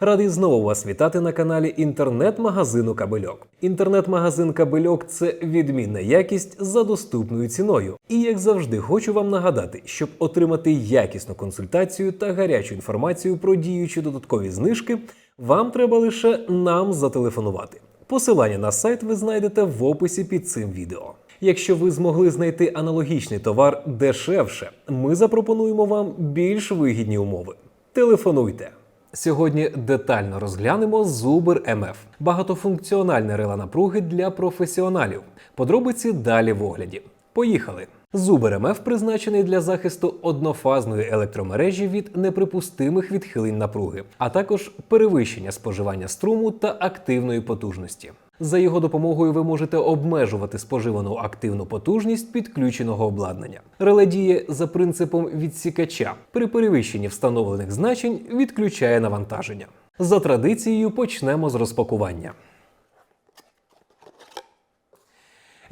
Радий знову вас вітати на каналі інтернет-магазину Кабельок. Інтернет-магазин Кабельок це відмінна якість за доступною ціною. І як завжди, хочу вам нагадати, щоб отримати якісну консультацію та гарячу інформацію про діючі додаткові знижки, вам треба лише нам зателефонувати. Посилання на сайт ви знайдете в описі під цим відео. Якщо ви змогли знайти аналогічний товар дешевше, ми запропонуємо вам більш вигідні умови. Телефонуйте. Сьогодні детально розглянемо Zuber MF – багатофункціональне реле напруги для професіоналів. Подробиці далі в огляді. Поїхали! Zuber MF призначений для захисту однофазної електромережі від неприпустимих відхилень напруги, а також перевищення споживання струму та активної потужності. За його допомогою ви можете обмежувати споживану активну потужність підключеного обладнання. Реле діє за принципом відсікача. При перевищенні встановлених значень відключає навантаження. За традицією почнемо з розпакування.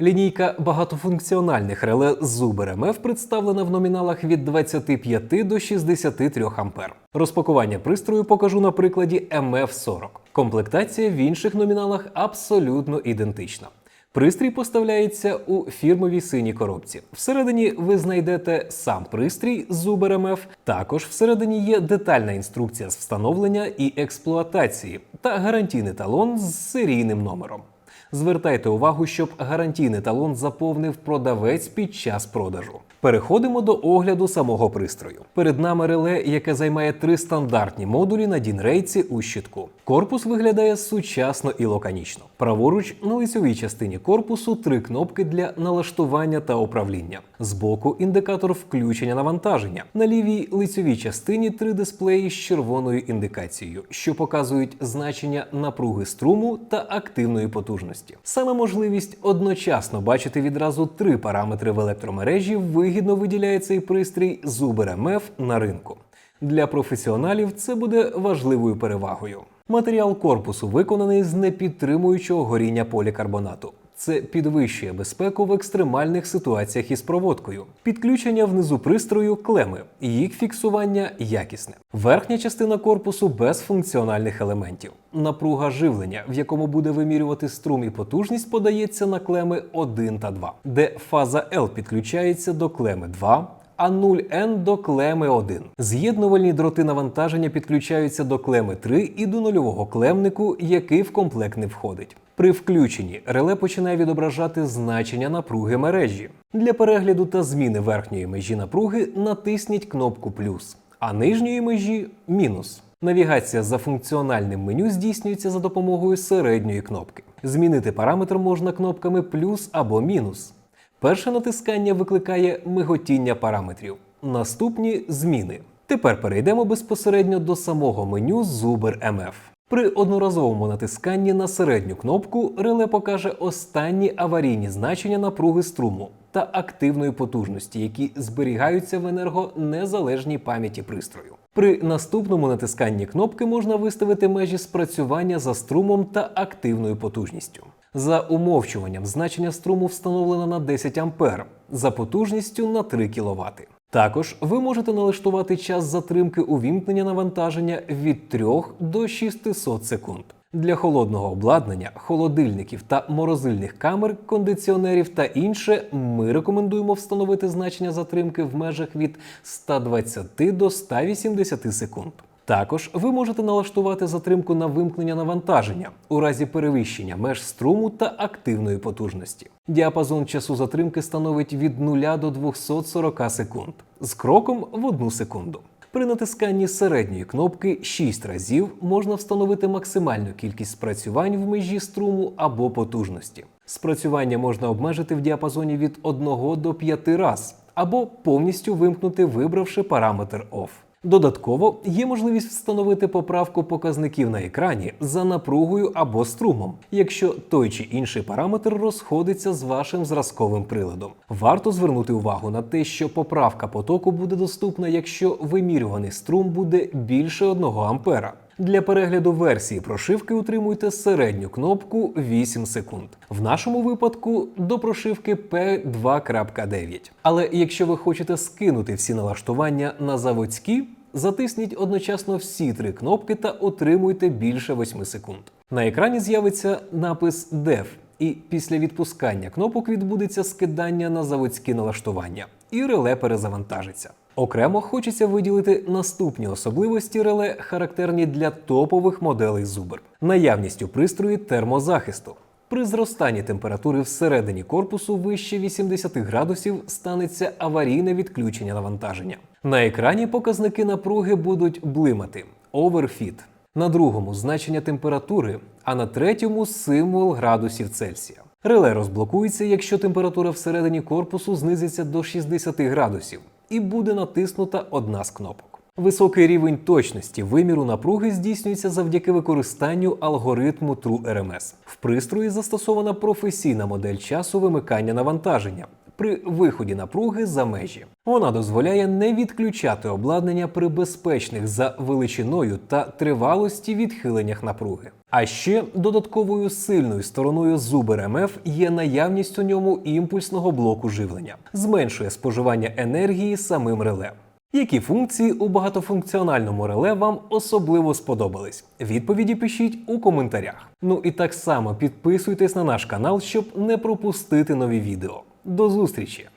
Лінійка багатофункціональних реле Zuber MF представлена в номіналах від 25 до 63 А. Розпакування пристрою покажу на прикладі MF40. Комплектація в інших номіналах абсолютно ідентична. Пристрій поставляється у фірмовій синій коробці. Всередині ви знайдете сам пристрій Zuber MF. Також всередині є детальна інструкція з встановлення і експлуатації та гарантійний талон з серійним номером. Звертайте увагу, щоб гарантійний талон заповнив продавець під час продажу. Переходимо до огляду самого пристрою. Перед нами реле, яке займає три стандартні модулі на дінрейці у щитку. Корпус виглядає сучасно і лаконічно. Праворуч на лицьовій частині корпусу три кнопки для налаштування та управління. Збоку індикатор включення навантаження. На лівій лицьовій частині три дисплеї з червоною індикацією, що показують значення напруги струму та активної потужності. Саме можливість одночасно бачити відразу три параметри в електромережі вигідно виділяє цей пристрій з MF на ринку. Для професіоналів це буде важливою перевагою. Матеріал корпусу виконаний з непідтримуючого горіння полікарбонату. Це підвищує безпеку в екстремальних ситуаціях із проводкою. Підключення внизу пристрою клеми, їх фіксування якісне. Верхня частина корпусу без функціональних елементів. Напруга живлення, в якому буде вимірювати струм і потужність, подається на клеми 1 та 2, де фаза L підключається до клеми 2, а 0N до клеми 1. З'єднувальні дроти навантаження підключаються до клеми 3 і до нульового клемнику, який в комплект не входить. При включенні реле починає відображати значення напруги мережі. Для перегляду та зміни верхньої межі напруги натисніть кнопку плюс, а нижньої межі мінус. Навігація за функціональним меню здійснюється за допомогою середньої кнопки. Змінити параметр можна кнопками плюс або мінус. Перше натискання викликає миготіння параметрів, наступні зміни. Тепер перейдемо безпосередньо до самого меню Zuber MF. При одноразовому натисканні на середню кнопку реле покаже останні аварійні значення напруги струму та активної потужності, які зберігаються в енергонезалежній пам'яті пристрою. При наступному натисканні кнопки можна виставити межі спрацювання за струмом та активною потужністю. За умовчуванням значення струму встановлено на 10 А, за потужністю на 3 кВт. Також ви можете налаштувати час затримки увімкнення навантаження від 3 до 600 секунд. Для холодного обладнання, холодильників та морозильних камер, кондиціонерів та інше ми рекомендуємо встановити значення затримки в межах від 120 до 180 секунд. Також ви можете налаштувати затримку на вимкнення навантаження у разі перевищення меж струму та активної потужності. Діапазон часу затримки становить від 0 до 240 секунд з кроком в 1 секунду. При натисканні середньої кнопки 6 разів можна встановити максимальну кількість спрацювань в межі струму або потужності. Спрацювання можна обмежити в діапазоні від 1 до 5 раз або повністю вимкнути, вибравши параметр OFF. Додатково є можливість встановити поправку показників на екрані за напругою або струмом, якщо той чи інший параметр розходиться з вашим зразковим приладом. Варто звернути увагу на те, що поправка потоку буде доступна, якщо вимірюваний струм буде більше 1 ампера. Для перегляду версії прошивки утримуйте середню кнопку 8 секунд. В нашому випадку до прошивки P2.9. Але якщо ви хочете скинути всі налаштування на заводські, Затисніть одночасно всі три кнопки та отримуйте більше 8 секунд. На екрані з'явиться напис DEF, і після відпускання кнопок відбудеться скидання на заводські налаштування, і реле перезавантажиться. Окремо хочеться виділити наступні особливості реле, характерні для топових моделей Zubr. Наявність у пристрої термозахисту. При зростанні температури всередині корпусу вище 80 градусів станеться аварійне відключення навантаження. На екрані показники напруги будуть блимати overfit. На другому значення температури, а на третьому символ градусів Цельсія. Реле розблокується, якщо температура всередині корпусу знизиться до 60 градусів, і буде натиснута одна з кнопок. Високий рівень точності виміру напруги здійснюється завдяки використанню алгоритму TrueRMS. В пристрої застосована професійна модель часу вимикання навантаження при виході напруги за межі. Вона дозволяє не відключати обладнання при безпечних за величиною та тривалості відхиленнях напруги. А ще додатковою сильною стороною Zuber MF є наявність у ньому імпульсного блоку живлення, зменшує споживання енергії самим реле. Які функції у багатофункціональному реле вам особливо сподобались? Відповіді пишіть у коментарях. Ну і так само підписуйтесь на наш канал, щоб не пропустити нові відео. До зустрічі!